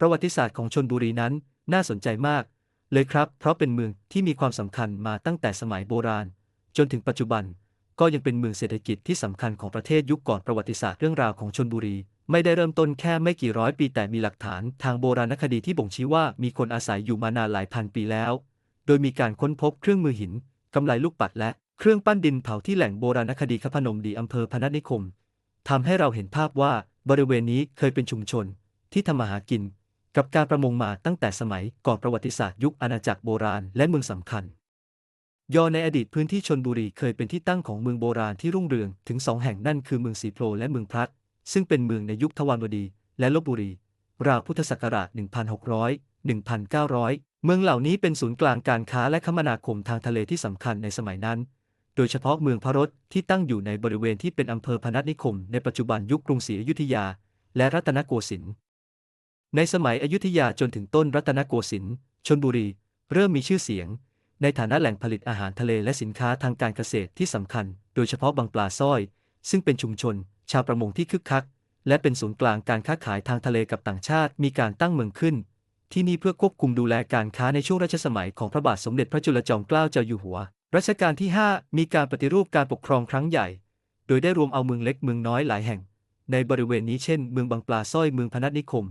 ประวัติศาสตร์ของชนบุรีนั้นน่าสนใจมาก เลยครับ เพราะเป็นเมืองที่มีความสำคัญมาตั้งแต่สมัยโบราณ จนถึงปัจจุบัน ก็ยังเป็นเมืองเศรษฐกิจที่สำคัญของประเทศยุคก่อนประวัติศาสตร์เรื่องราวของชนบุรี ไม่ได้เริ่มต้นแค่ไม่กี่ร้อยปีแต่มีหลักฐานทางโบราณคดีที่บ่งชี้ว่ามีคนอาศัยอยู่มานานหลายพันปีแล้ว โดยมีการค้นพบเครื่องมือหินกำไลลูกปัดและเครื่องปั้นดินเผาที่แหล่งโบราณคดีขพนมดีอำเภอพนัสนิคมทำให้เราเห็นภาพว่าบริเวณนี้เคยเป็นชุมชนที่ทำมาหากิน กับการประมงมาตั้งแต่สมัยก่อนประวัติศาสตร์ยุคอาณาจักรโบราณและเมืองสำคัญ ยอในอดีตพื้นที่ชนบุรีเคยเป็นที่ตั้งของเมืองโบราณที่รุ่งเรืองถึงสองแห่งนั่นคือเมืองสีโพรและเมืองพลัด ซึ่งเป็นเมืองในยุคทวารวดี และลบบุรี ราวพุทธศักราช 1600 1900 เมืองเหล่านี้เป็นศูนย์กลางการค้าและคมนาคมทางทะเลที่สำคัญในสมัยนั้น โดยเฉพาะเมืองพระรถที่ตั้งอยู่ในบริเวณที่เป็นอำเภอพนัสนิคมในปัจจุบันยุคกรุงศรีอยุธยา และรัตนโกสินทร์ ในสมัยอยุธยาจนถึงต้นรัตนโกสินทร์ชนบุรี เริ่มมีชื่อเสียง ในฐานะแหล่งผลิตอาหารทะเลและสินค้าทางการเกษตรที่สำคัญ โดยเฉพาะบางปลาสร้อย ซึ่งเป็นชุมชน ชาวประมงที่คึกคัก และเป็นศูนย์กลางการค้าขายทางทะเลกับต่างชาติ มีการตั้งเมืองขึ้น ที่นี่เพื่อควบคุมดูแลการค้าในช่วงรัชสมัยของพระบาทสมเด็จพระจุลจอมเกล้าเจ้าอยู่หัว รัชกาลที่ 5 มีการปฏิรูปการปกครองครั้งใหญ่ โดยได้รวมเอาเมืองเล็กเมืองน้อยหลายแห่ง ในบริเวณนี้เช่น เมืองบางปลาสร้อยเมืองพนัสนิคม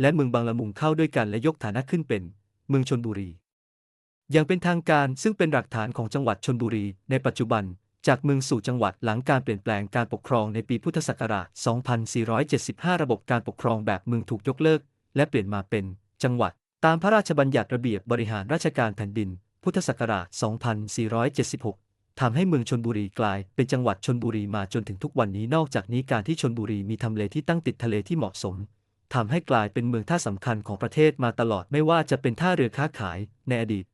และเมืองบางละมุงเข้าด้วยกันและยกฐานะขึ้นเป็น เมืองชนบุรี อย่างเป็นทางการซึ่งเป็นหลักฐานของจังหวัดชนบุรี ในปัจจุบัน จากเมืองสู่จังหวัดหลังการเปลี่ยนแปลงการปกครองในปีพุทธศักราช 2475 ระบบการปกครองแบบเมืองถูกยกเลิก และเปลี่ยนมาเป็น จังหวัด ตามพระราชบัญญัติระเบียบบริหารราชการแผ่นดิน พุทธศักราช 2476ทำให้เมืองชนบุรีกลายเป็นจังหวัดชนบุรีมาจนถึงทุกวันนี้นอกจากนี้การที่ชนบุรีมีทำเลที่ตั้งติดทะเลที่เหมาะสม ทำให้กลายเป็นเมืองท่าสำคัญของประเทศมาตลอดไม่ว่าจะเป็นท่าเรือค้าขายในอดีต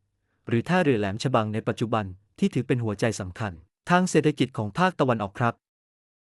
หรือท่าเรือแหลมฉบังในปัจจุบันที่ถือเป็นหัวใจสำคัญ ทางเศรษฐกิจของภาคตะวันออกครับ